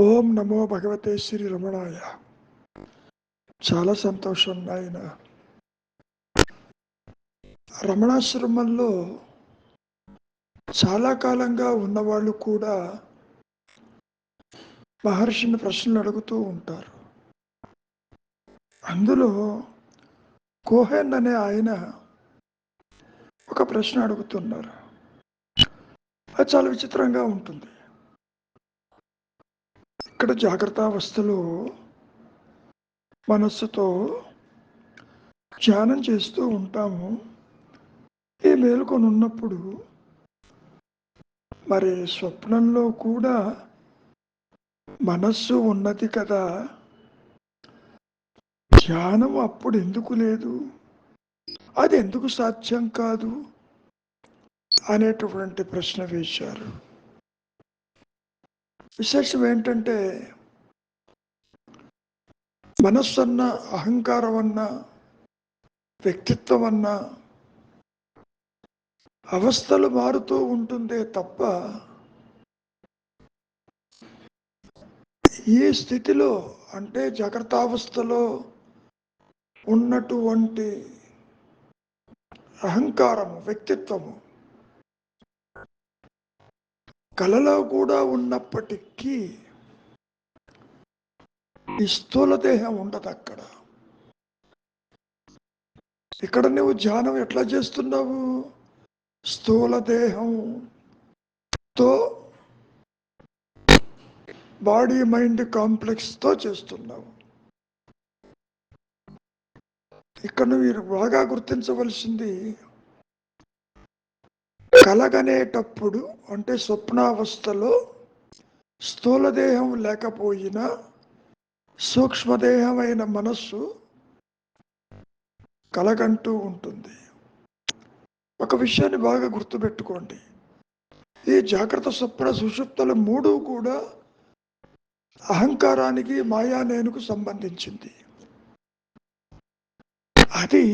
ఓం నమో భగవతే శ్రీ రమణాయ. చాలా సంతోషం నాయన. రమణాశ్రమంలో చాలా కాలంగా ఉన్నవాళ్ళు కూడా మహర్షిని ప్రశ్నలు అడుగుతూ ఉంటారు. అందులో కోహెన్ అనే ఆయన ఒక ప్రశ్న అడుగుతున్నారు. అది చాలా విచిత్రంగా ఉంటుంది. ఇక్కడ జాగ్రత్తావస్థలో మనస్సుతో ధ్యానం చేస్తూ ఉంటాము. ఈ మేలుకొని ఉన్నప్పుడు మరి స్వప్నంలో కూడా మనస్సు ఉన్నది కదా. ధ్యానం అప్పుడు ఎందుకు లేదు? అది ఎందుకు సాధ్యం కాదు? అనేటువంటి ప్రశ్న వేశారు. విశేషం ఏంటంటే మనస్సు అన్న అహంకారం అన్న వ్యక్తిత్వం అన్న అవస్థలు మారుతూ ఉంటుందే తప్ప ఈ స్థితిలో అంటే జాగ్రత్తావస్థలో ఉన్నటువంటి అహంకారము వ్యక్తిత్వము కలలో కూడా ఉన్నప్పటికీ ఈ స్థూల దేహం ఉండదు అక్కడ. ఇక్కడ నువ్వు ధ్యానం ఎట్లా చేస్తున్నావు? స్థూల దేహంతో బాడీ మైండ్ కాంప్లెక్స్తో చేస్తున్నావు. ఇక్కడ మీరు బాగా గుర్తించవలసింది కలగనేటప్పుడు అంటే స్వప్నావస్థలో స్థూలదేహం లేకపోయినా సూక్ష్మదేహమైన మనస్సు కలగంటూ ఉంటుంది. ఒక విషయాన్ని బాగా గుర్తుపెట్టుకోండి. ఈ జాగ్రత్త స్వప్న సుషుప్తలు మూడు కూడా అహంకారానికి మాయా నేనుకు సంబంధించింది. అది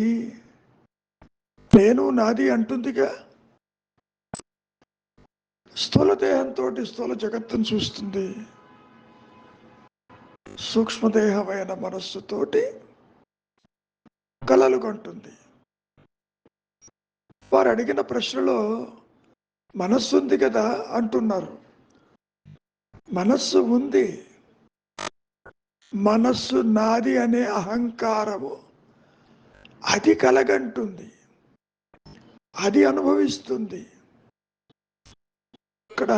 నేను నాది అంటుందిగా? స్థూల దేహంతో స్థూల జగత్తును చూస్తుంది. సూక్ష్మదేహమైన మనస్సుతోటి కలలు కంటుంది. వారు అడిగిన ప్రశ్నలో మనస్సు ఉంది కదా అంటున్నారు. మనస్సు ఉంది. మనస్సు నాది అనే అహంకారము అది కలగంటుంది. అది అనుభవిస్తుంది. ఇక్కడ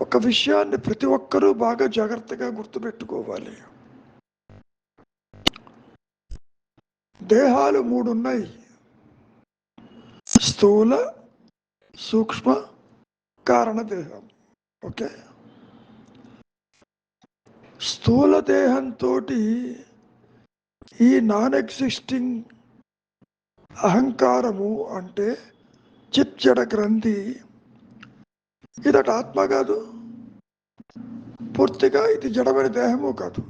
ఒక విషయాన్ని ప్రతి ఒక్కరూ బాగా జాగ్రత్తగా గుర్తుపెట్టుకోవాలి. దేహాలు మూడున్నాయి. స్థూల సూక్ష్మ కారణ దేహం. ఓకే? స్థూల దేహంతో ఈ నాన్ ఎగ్జిస్టింగ్ అహంకారము అంటే చిచ్చడ గ్రంథి. ఇదట ఆత్మ కాదు. పూర్తిగా ఇది జడమైన దేహము కాదు.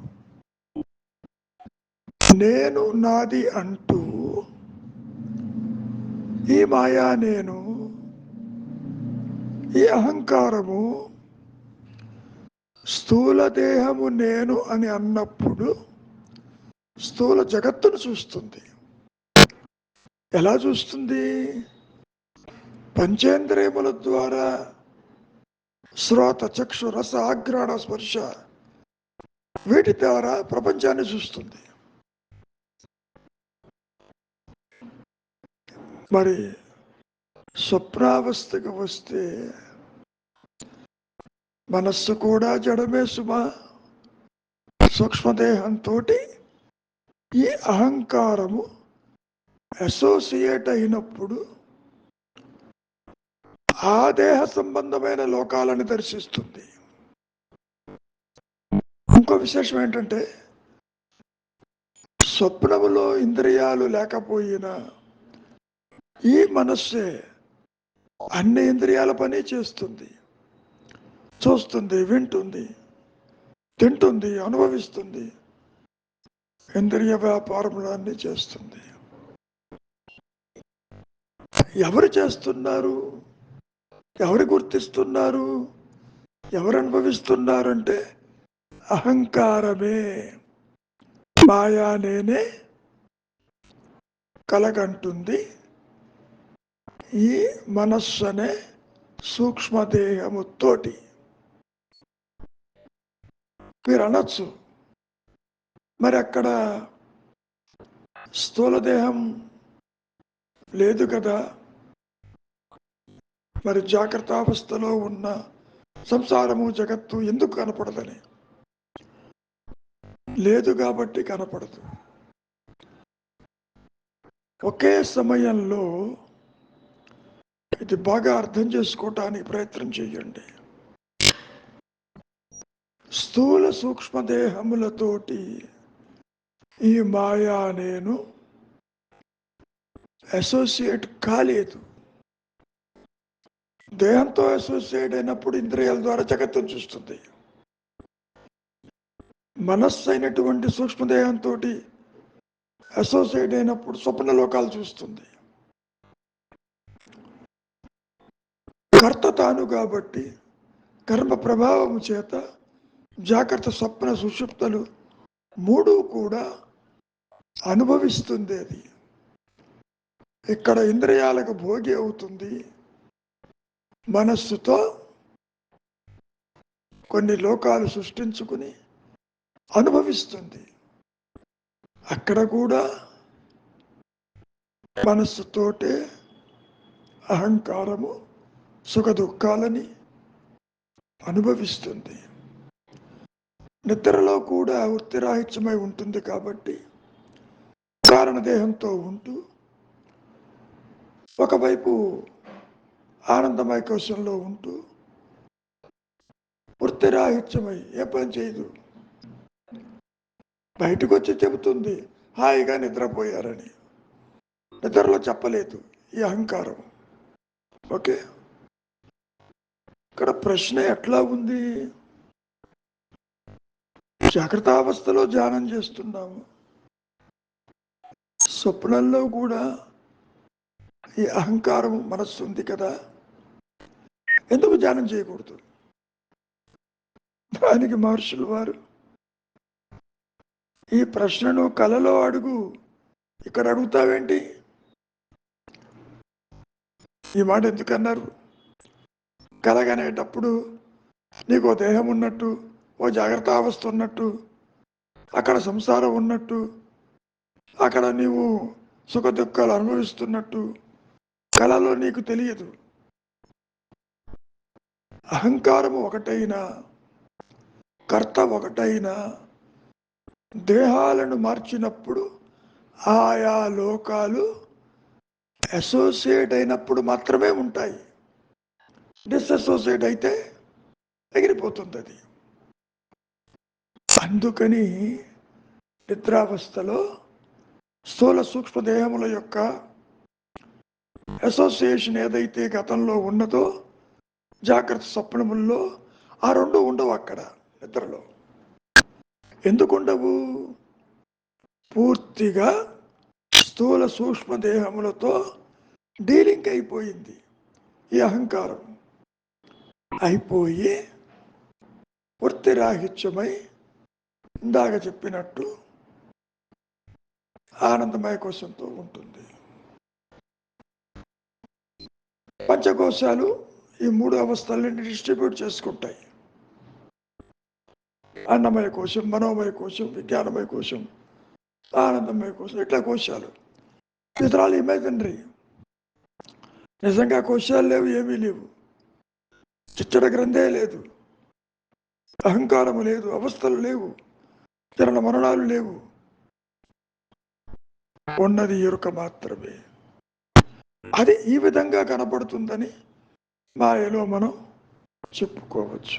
నేను నాది అంటూ ఈ మాయా నేను ఈ అహంకారము స్థూల దేహము నేను అని అన్నప్పుడు స్థూల జగత్తును చూస్తుంది. ఎలా చూస్తుంది? పంచేంద్రియముల ద్వారా శ్రోత చక్షు రస ఆగ్రాణ స్పర్శ వీటి ద్వారా ప్రపంచాన్ని చూస్తుంది. మరి స్వప్నావస్థకు వస్తే మనస్సు కూడా జడమే సుమా. సూక్ష్మదేహంతో ఈ అహంకారము అసోసియేట్ అయినప్పుడు ఆ దేహ సంబంధమైన లోకాలను దర్శిస్తుంది. ఇంకో విశేషం ఏంటంటే స్వప్నములో ఇంద్రియాలు లేకపోయినా ఈ మనస్సే అన్ని ఇంద్రియాల పని చేస్తుంది. చూస్తుంది వింటుంది తింటుంది అనుభవిస్తుంది. ఇంద్రియ వ్యాపారములన్నీ చేస్తుంది. ఎవరు చేస్తున్నారు? ఎవరు గుర్తిస్తున్నారు? ఎవరు అనుభవిస్తున్నారంటే అహంకారమే. మాయా నేనే కలగంటుంది. ఈ మనస్సు అనే సూక్ష్మదేహముతోటి. మీరు అనొచ్చు మరి అక్కడ స్థూలదేహం లేదు కదా? మరి జాగ్రత్తావస్థలో ఉన్న సంసారము జగత్తు ఎందుకు కనపడదని? లేదు కాబట్టి కనపడదు. ఒకే సమయంలో ఇది బాగా అర్థం చేసుకోవటానికి ప్రయత్నం చేయండి. స్థూల సూక్ష్మదేహములతోటి ఈ మాయా నేను అసోసియేట్ కాలేదు. దేహంతో అసోసియేట్ అయినప్పుడు ఇంద్రియాల ద్వారా జగత్తును చూస్తుంది. మనస్సు అయినటువంటి సూక్ష్మదేహంతో అసోసియేట్ అయినప్పుడు స్వప్న లోకాలు చూస్తుంది. కర్త తాను కాబట్టి కర్మ ప్రభావం చేత జాగ్రత్త స్వప్న సుషుప్తలు మూడు కూడా అనుభవిస్తుంది అది ఇక్కడ ఇంద్రియాలకు భోగి అవుతుంది మనస్సుతో కొన్ని లోకాలు సృష్టించుకుని అనుభవిస్తుంది. అక్కడ కూడా మనస్సుతోటే అహంకారము సుఖ దుఃఖాలని అనుభవిస్తుంది. నిద్రలో కూడా వృత్తిరాహిత్యమై ఉంటుంది కాబట్టి కారణదేహంతో ఉంటూ ఒకవైపు ఆనందమయ కోశంలో ఉంటూ వృత్తిరాహిత్యమై ఏ పని చేయదు. బయటకు వచ్చి చెబుతుంది హాయిగా నిద్రపోయారని. నిద్రలో చెప్పలేదు ఈ అహంకారం. ఓకే? ఇక్కడ ప్రశ్న ఎట్లా ఉంది? జాగ్రత్త అవస్థలో ధ్యానం చేస్తున్నాము. స్వప్నంలో కూడా ఈ అహంకారం మనస్సు ఉంది కదా? ఎందుకు ధ్యానం చేయకూడదు? దానికి మహర్షులు వారు ఈ ప్రశ్నను కలలో అడుగు ఇక్కడ అడుగుతావేంటి? ఈ మాట ఎందుకన్నారు? కలగనేటప్పుడు నీకు ఓ దేహం ఉన్నట్టు ఓ జాగ్రత్త అవస్థ ఉన్నట్టు అక్కడ సంసారం ఉన్నట్టు అక్కడ నీవు సుఖ దుఃఖాలు అనుభవిస్తున్నట్టు కళలో నీకు తెలియదు. అహంకారం ఒకటైనా కర్త ఒకటైనా దేహాలను మార్చినప్పుడు ఆయా లోకాలు అసోసియేట్ అయినప్పుడు మాత్రమే ఉంటాయి. డిస్అసోసియేట్ అయితే ఎగిరిపోతుంది అది. అందుకని నిద్రావస్థలో స్థూల సూక్ష్మదేహముల యొక్క అసోసియేషన్ ఏదైతే గతంలో ఉన్నదో జాగ్రత్త స్వప్నముల్లో ఆ రెండు ఉండవు అక్కడ నిద్రలో. ఎందుకు ఉండవు? పూర్తిగా స్థూల సూక్ష్మదేహములతో డీలింగ్ అయిపోయింది ఈ అహంకారం. అయిపోయి వృత్తిరాహిత్యమై ఇందాక చెప్పినట్టు ఆనందమయ కోశంతో ఉంటుంది. పంచకోశాలు ఈ మూడు అవస్థలన్నీ డిస్ట్రిబ్యూట్ చేసుకుంటాయి. అన్నమయ కోశం మనోమయ కోశం విజ్ఞానమయ కోశం ఆనందమయ కోశం ఇట్లా కోశాలు. ఇతరాలు తండ్రి? నిజంగా కోశాలు లేవు ఏమీ లేవు. చిచ్చడ గ్రంథే లేదు. అహంకారము లేదు అవస్థలు లేవు. జనన మరణాలు లేవు. ఉన్నది ఎరుక మాత్రమే. అది ఈ విధంగా కనపడుతుందని మాయలో మనం చెప్పుకోవచ్చు.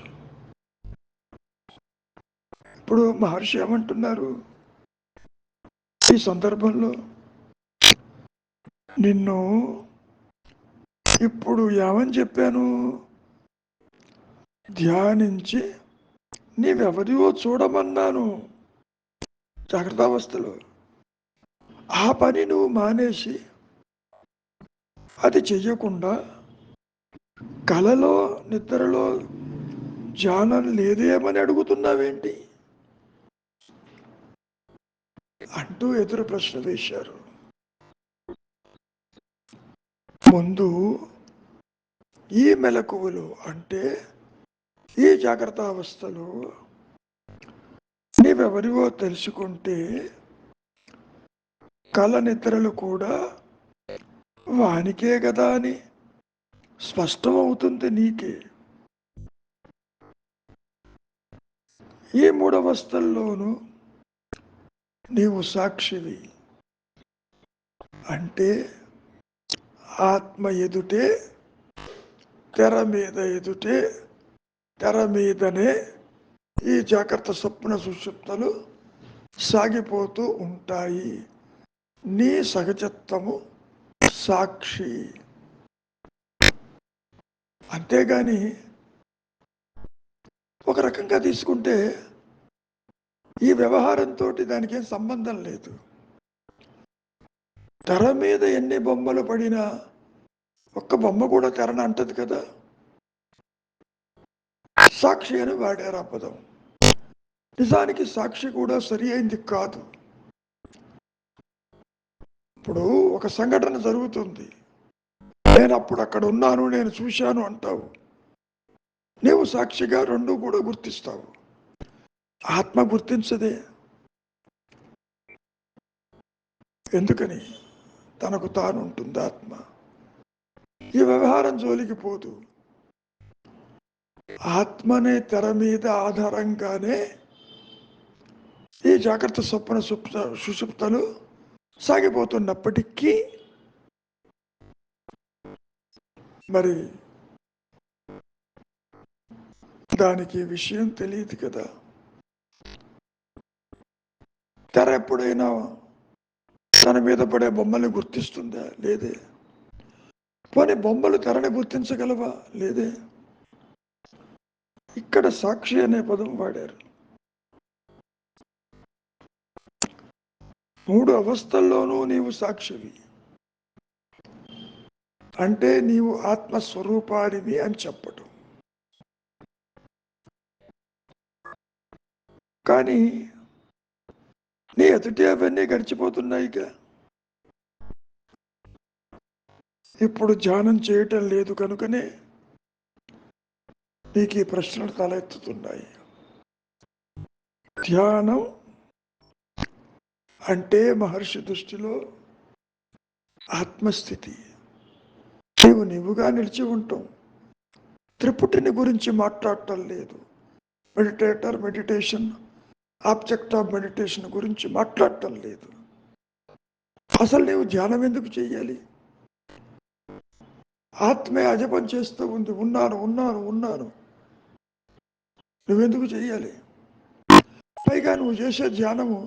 ఇప్పుడు మహర్షి ఏమంటున్నారు? ఈ సందర్భంలో నిన్ను ఇప్పుడు ఏమని చెప్పాను? ధ్యానించి నీవెవరివో చూడమన్నాను. జాగ్రత్త అవస్థలో. ఆ పని నువ్వు మానేసి అది చెయ్యకుండా కలలో నిద్రలో ధ్యానం లేదేమని అడుగుతున్నావేంటి? అంటూ ఎదురు ప్రశ్న వేశారు. ముందు ఈ మెలకువలు అంటే ఈ జాగ్రత్త అవస్థలో నీవెవరివో తెలుసుకుంటే కళ నిద్రలు కూడా వానికే కదా అని. స్పష్టమవుతుంది నీకే. ఈ మూడవస్థల్లోనూ నీవు సాక్షివి. అంటే ఆత్మ ఎదుటే తెర మీద ఎదుటే తెర మీదనే ఈ జాగ్రత్త స్వప్న సుషుప్తలు సాగిపోతూ ఉంటాయి. నీ సహజత్వము సాక్షి. అంతేగాని ఒక రకంగా తీసుకుంటే ఈ వ్యవహారంతో దానికి ఏం సంబంధం లేదు. తెర మీద ఎన్ని బొమ్మలు పడినా ఒక్క బొమ్మ కూడా తెరను అంటది కదా. సాక్షి అని వాడారు ఆ పదం నిజానికి సాక్షి కూడా సరి అయింది కాదు. ఇప్పుడు ఒక సంఘటన జరుగుతుంది. నేను అప్పుడు అక్కడ ఉన్నాను నేను చూశాను అంటావు. నీవు సాక్షిగా రెండు కూడా గుర్తిస్తావు. ఆత్మ గుర్తించదే. ఎందుకని? తనకు తాను ఉంటుంది ఆత్మ. ఈ వ్యవహారం జోలికి పోదు. ఆత్మనే తెర మీద ఆధారంగానే ఈ జాగ్రత్త స్వప్న సుప్త సుషుప్తలు సాగిపోతున్నప్పటికీ మరి దానికి విషయం తెలియదు కదా. తెర ఎప్పుడైనా తన మీద పడే బొమ్మల్ని గుర్తిస్తుందా? లేదే. పోనీ బొమ్మలు తెరని గుర్తించగలవా? లేదే. ఇక్కడ సాక్షి అనే పదం వాడారు. మూడు అవస్థల్లోనూ నీవు సాక్షివి. అంటే నీవు ఆత్మస్వరూపానివి అని చెప్పటం. కానీ నీ ఎదుటి అవన్నీ గడిచిపోతున్నాయిగా ఇప్పుడు ధ్యానం చేయటం లేదు కనుకనే నీకు ఈ ప్రశ్నలు తలెత్తుతున్నాయి. ధ్యానం అంటే మహర్షి దృష్టిలో ఆత్మస్థితి. నీవు నీవుగా నిలిచి ఉంటావు త్రిపుటిని గురించి మాట్లాడటం లేదు. Meditator meditation object of meditation గురించి మాట్లాడటం లేదు. అసలు నీవు ధ్యానం ఎందుకు చేయాలి ఆత్మే అజపం చేస్తూ ఉంది. ఉన్నాను ఉన్నాను ఉన్నాను. నువ్వెందుకు చేయాలి పైగా నువ్వు చేసే ధ్యానము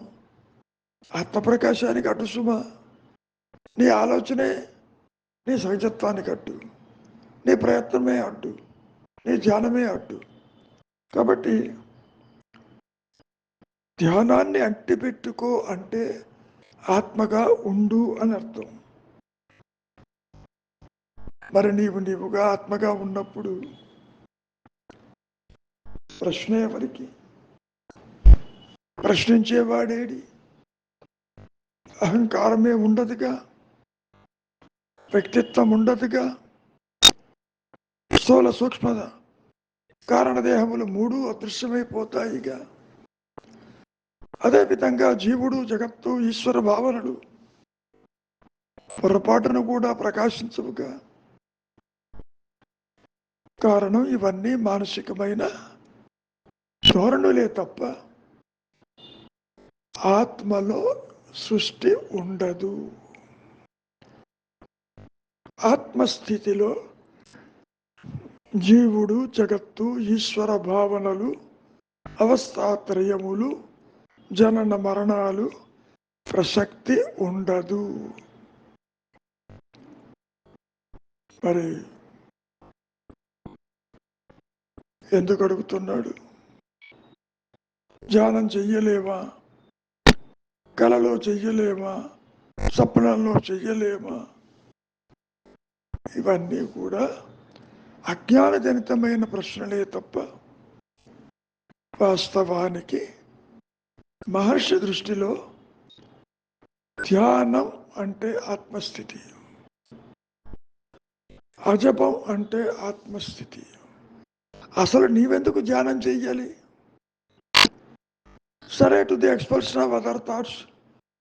ఆత్మప్రకాశానికి అటుసుమా నీ ఆలోచనే నీ సహజత్వానికి అడ్డు నీ ప్రయత్నమే అడ్డు నీ ధ్యానమే అడ్డు కాబట్టి ధ్యానాన్ని అంటిపెట్టుకో అంటే ఆత్మగా ఉండు అని అర్థం. మరి నీవు నీవుగా ఆత్మగా ఉన్నప్పుడు ప్రశ్న ఎవరికి? ప్రశ్నించేవాడేడి? అహంకారమే ఉండదుగా? వ్యక్తిత్వం ఉండదుగా. స్థూల సూక్ష్మ కారణదేహములు మూడు అదృశ్యమైపోతాయిగా. అదేవిధంగా జీవుడు జగత్తు ఈశ్వర భావనలు పొరపాటును కూడా ప్రకాశించవుగా. కారణం ఇవన్నీ మానసికమైన ధోరణులే తప్ప ఆత్మలో సృష్టి ఉండదు. ఆత్మస్థితిలో జీవుడు జగత్తు ఈశ్వర భావనలు అవస్థాత్రయములు జనన మరణాలు ప్రసక్తి ఉండదు. మరి ఎందుకు అడుగుతున్నాడు? ధ్యానం చెయ్యలేమా? కలలో చెయ్యలేమా? సప్నంలో చెయ్యలేమా? ఇవన్నీ కూడా అజ్ఞానజనితమైన ప్రశ్నలే తప్ప వాస్తవానికి మహర్షి దృష్టిలో ధ్యానం అంటే ఆత్మస్థితి. అజపం అంటే ఆత్మస్థితి. అసలు నీవెందుకు ధ్యానం చేయాలి సరే to the expulsion of other thoughts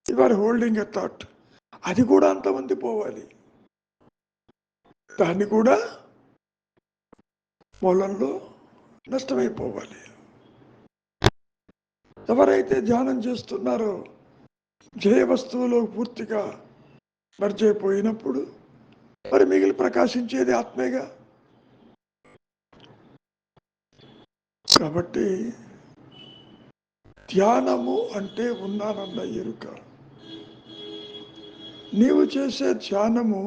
you are holding a thought అది కూడా అంతమంది పోవాలి. దాన్ని కూడా మూలంలో నష్టమైపోవాలి. ఎవరైతే ధ్యానం చేస్తున్నారో జయ వస్తువులో పూర్తిగా మర్చైపోయినప్పుడు మరి మిగిలి ప్రకాశించేది ఆత్మేగా? కాబట్టి ధ్యానము అంటే ఉన్నానన్న ఎరుక. నీవు చేసే ధ్యానము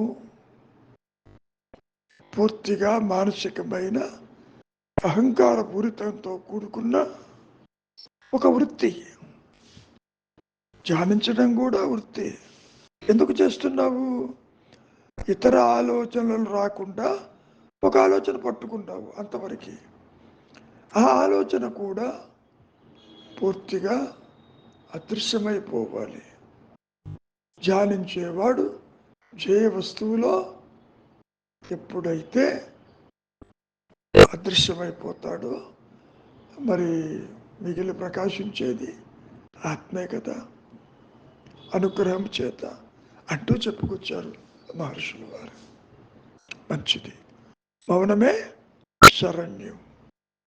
పూర్తిగా మానసికమైన అహంకార పూరితంతో కూడుకున్న ఒక వృత్తి. ధ్యానించడం కూడా వృత్తి. ఎందుకు చేస్తున్నావు? ఇతర ఆలోచనలు రాకుండా ఒక ఆలోచన పట్టుకుంటావు అంతవరకు. ఆ ఆలోచన కూడా పూర్తిగా అదృశ్యమైపోవాలి. ధ్యానించేవాడు జయ వస్తువులో ఎప్పుడైతే అదృశ్యమైపోతాడో మరి మిగిలి ప్రకాశించేది ఆత్మే కదా. అనుగ్రహం చేత అంటూ చెప్పుకొచ్చారు మహర్షులు వారు. మంచిది. మౌనమే శరణ్యం.